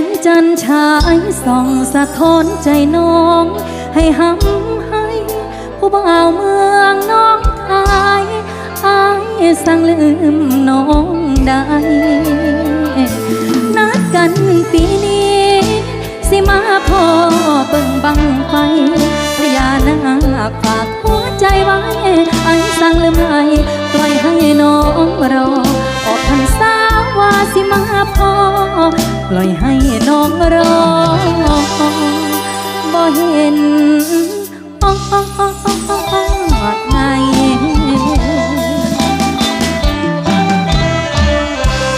งจันฉายส่องสะท้อนใจน้อง ให้หำให้ ผู้บ่าวเมืองน้องทายอายสั่งลืมน้องได้นัดกันปีนี้ สิมาพอเบิ่งบังไฟพญานาคฝากหัวใจไว้ไอ้สั่งลืมไหลปล่อยให้น้องรอออกพรรษาว่าสิมาพอ ปล่อยให้น้องรอบ่เห็นอดไง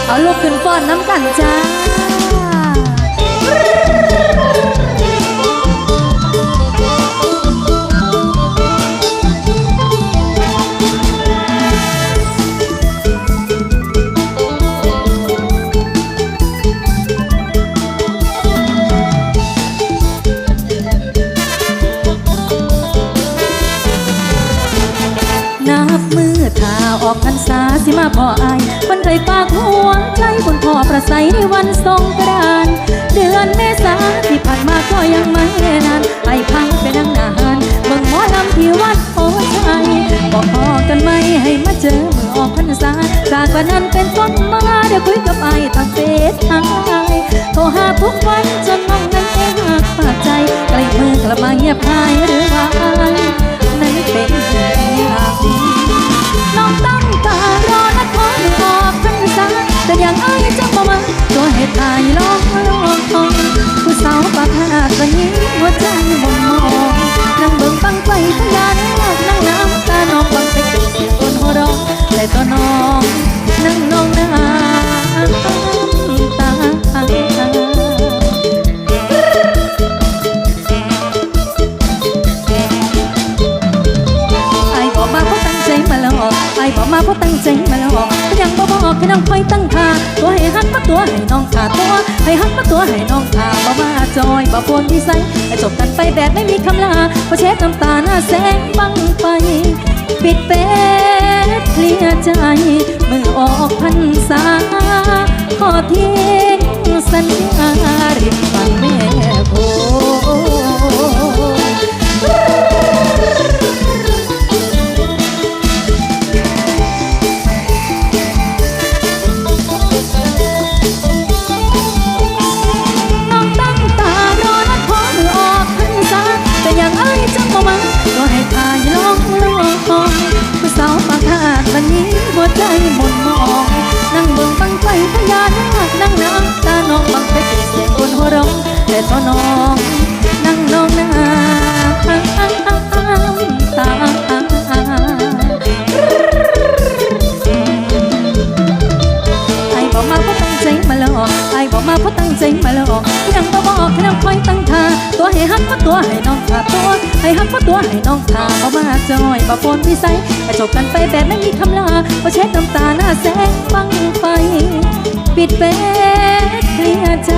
เอาลูกขึ้นป้อนน้ำกันจ้า อกพรรษาสิมาพ่ออายคนเคยฝากหัวใจคุณพ่อประใสในวันสงกรานต์เดือนเมษาที่ผ่านมาก็ยังไม่นานไอ้พังไปนั่งนานเบิ่งหมอลำที่วัดโพชัยบอกพอกันไหมให้มาเจอเมื่อออกพรรษาจากวันนั้นเป็นต้นมาเดี๋ยวคุยกับไอ้ทางเฟซทางไลน์โทรหาทุกวันจน บอกมาเพราะตั้งใจมาหลอกยังบ่บอกให้น้องคอยตั้งท่าตัวให้หักมาตัวให้น้องขาตัวให้หักมาตัวให้น้องขาบ่มาจอยบ่ปวนที่ใสให้จบกันไปแบบไม่มีคำลาเพราะเช็ดน้ำตาหน้าแสงบังไป ปิดเป็ดเคลียใจมือออกพรรษาขอทีาเพราะตั้งใจมาหลอกยังบ่บอกแค่น้องคอยตั้งท่าตัวให้หักมาตัวให้น้องขาตัวให้หักมาตัวให้น้องขาเอามาจอยบ่ปนวิสัยแต่จบกันไปแบบไม่มีคำลาเพราะเช็ดน้ำตาหน้าแสงบังไฟ ปิดเป็ดเคลียใจ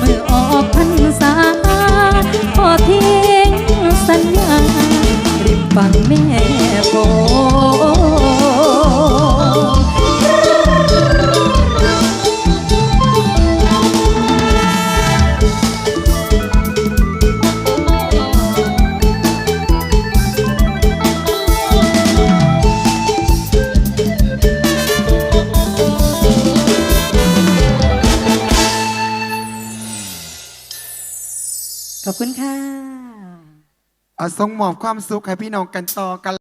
มือออกพรรษาขอทิ้งสัญญาริมฝั่งแม่โค ขอบคุณค่ะ เอาส่งมอบความสุขให้พี่น้องกันต่อกัน